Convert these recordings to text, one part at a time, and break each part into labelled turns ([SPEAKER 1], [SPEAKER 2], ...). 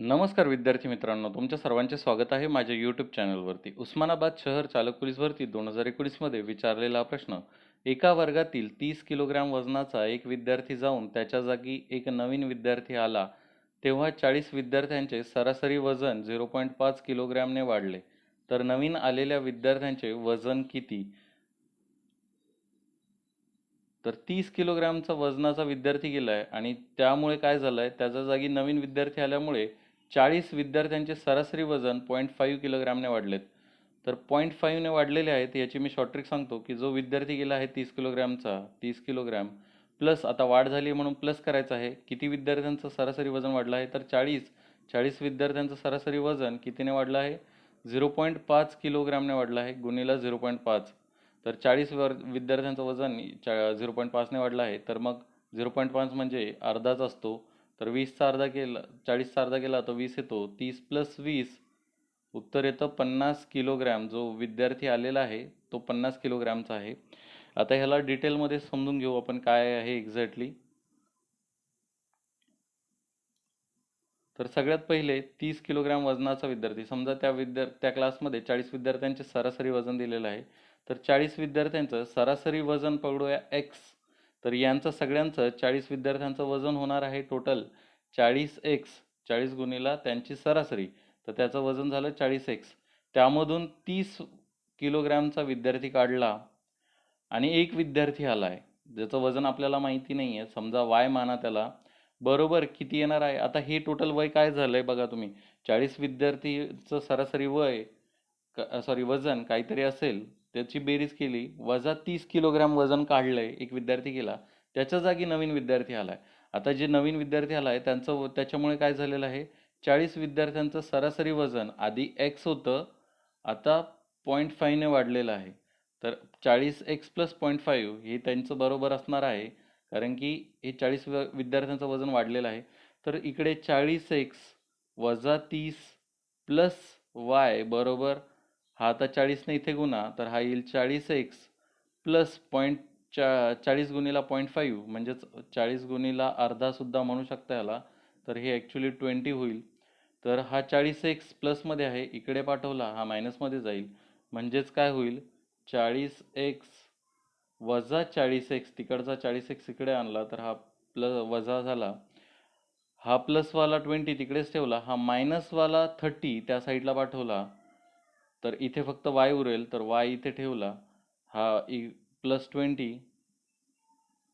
[SPEAKER 1] नमस्कार विद्यार्थी मित्रांनो तुमच्या सर्वांचे स्वागत आहे माझ्या यूट्यूब चॅनलवरती उस्मानाबाद शहर चालक पोलीस भरती दोन हजार एकोणीसमध्ये विचारलेला प्रश्न एका वर्गातील तीस किलोग्रॅम वजनाचा एक विद्यार्थी जाऊन त्याच्या जागी एक नवीन विद्यार्थी आला तेव्हा चाळीस विद्यार्थ्यांचे सरासरी वजन झिरो पॉईंट पाच किलोग्रॅमने वाढले. तर नवीन आलेल्या विद्यार्थ्यांचे वजन किती? तर तीस किलोग्रॅमचा वजनाचा विद्यार्थी गेला आहे आणि त्यामुळे काय झालं आहे त्याच्या जागी नवीन विद्यार्थी आल्यामुळे चाळीस विद्यार्थ्यांचे सरासरी वजन पॉईंट फाईव्ह किलोग्रॅमने वाढलेत. तर पॉईंट फाईव्हने वाढलेले आहेत याची मी शॉर्ट ट्रिक सांगतो की जो विद्यार्थी गेला आहे तीस किलोग्रॅमचा तीस किलोग्रॅम प्लस आता वाढ झाली आहे म्हणून प्लस करायचं आहे किती विद्यार्थ्यांचं सरासरी वजन वाढलं आहे? तर चाळीस. चाळीस विद्यार्थ्यांचं सरासरी वजन कितीने वाढलं आहे? झिरो पॉईंट पाच किलोग्रॅमने वाढलं आहे गुणीला झिरो पॉईंट पाच. तर चाळीस वर विद्यार्थ्यांचं वजन चा झिरो पॉईंट पाचने वाढलं आहे. तर मग झिरो पॉईंट पाच म्हणजे अर्धाच असतो. तर वीसचा अर्धा केला चाळीसचा अर्धा केला तर वीस येतो. तीस प्लस वीस उत्तर येतं पन्नास किलोग्रॅम जो विद्यार्थी आलेला आहे तो पन्नास किलोग्रॅमचा आहे. आता ह्याला डिटेलमध्ये समजून घेऊ आपण काय आहे एक्झॅक्टली तर सगळ्यात पहिले तीस किलोग्रॅम वजनाचा विद्यार्थी समजा त्या विद्या त्या क्लासमध्ये चाळीस विद्यार्थ्यांचे सरासरी वजन दिलेलं आहे. तर चाळीस विद्यार्थ्यांचं सरासरी वजन पकडूया एक्स तर यांचं सगळ्यांचं चाळीस विद्यार्थ्यांचं वजन होणार आहे टोटल चाळीस एक्स चाळीस गुणीला त्यांची सरासरी. तर त्याचं वजन झालं चाळीस एक्स त्यामधून तीस किलोग्रॅमचा विद्यार्थी काढला आणि एक विद्यार्थी आला आहे ज्याचं वजन आपल्याला माहिती नाही आहे समजा वाय माना त्याला. बरोबर किती येणार आहे? आता हे टोटल वय काय झालं आहे बघा तुम्ही. चाळीस विद्यार्थीचं सरासरी वय सॉरी वजन काहीतरी असेल त्याची बेरीज केली वजा तीस किलोग्रॅम वजन काढलंय एक विद्यार्थी गेला त्याच्या जागी नवीन विद्यार्थी आलाय. आता जे नवीन विद्यार्थी आलाय त्यांचं त्याच्यामुळे काय झालेलं आहे? चाळीस विद्यार्थ्यांचं सरासरी वजन आधी एक्स होतं आता पॉईंट फाईव्हने वाढलेलं आहे. तर चाळीस एक्स प्लस पॉईंट फाईव्ह हे त्यांचं बरोबर असणार आहे कारण की हे चाळीस विद्यार्थ्यांचं वजन वाढलेलं आहे. तर इकडे चाळीस एक्स वजा तीस प्लस वाय बरोबर हा आता चाळीसने इथे गुणा तर हा येईल चाळीस एक्स प्लस पॉईंट चा चाळीस गुणीला पॉईंट फाईव्ह म्हणजेच चाळीस गुणीला अर्धासुद्धा म्हणू शकता याला तर हे ॲक्च्युली ट्वेंटी होईल. तर हा चाळीस एक्स प्लसमध्ये आहे इकडे पाठवला हा मायनसमध्ये जाईल. म्हणजेच काय होईल? चाळीस एक्स वजा चाळीस एक्स तिकडचा चाळीस एक्स इकडे आणला तर हा प्लस वजा झाला. हा प्लसवाला ट्वेंटी तिकडेच ठेवला हा मायनसवाला थर्टी त्या साईडला पाठवला. तर इथे फक्त वाय उरेल तर वाय इथे ठेवला. हा इ प्लस ट्वेंटी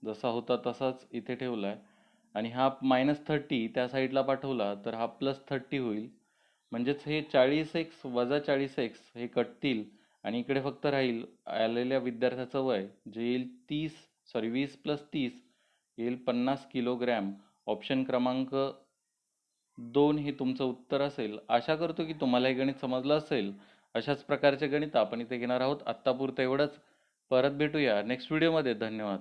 [SPEAKER 1] जसा होता तसाच इथे ठेवला आहे आणि हा मायनस थर्टी त्या साईडला पाठवला तर हा प्लस थर्टी होईल. म्हणजेच हे चाळीस एक्स वजा चाळीस एक्स हे कटतील. आणि इकडे फक्त राहील आलेल्या विद्यार्थ्याचं वय जे येईल तीस सॉरी वीस प्लस तीस येईल पन्नास किलोग्रॅम ऑप्शन क्रमांक दोन हे तुमचं उत्तर असेल. आशा करतो की तुम्हाला हे गणित समजलं असेल. अशाच प्रकारचे गणित आपण इथे घेणार आहोत. आत्तापुरतं एवढंच. परत भेटूया नेक्स्ट व्हिडिओमध्ये धन्यवाद.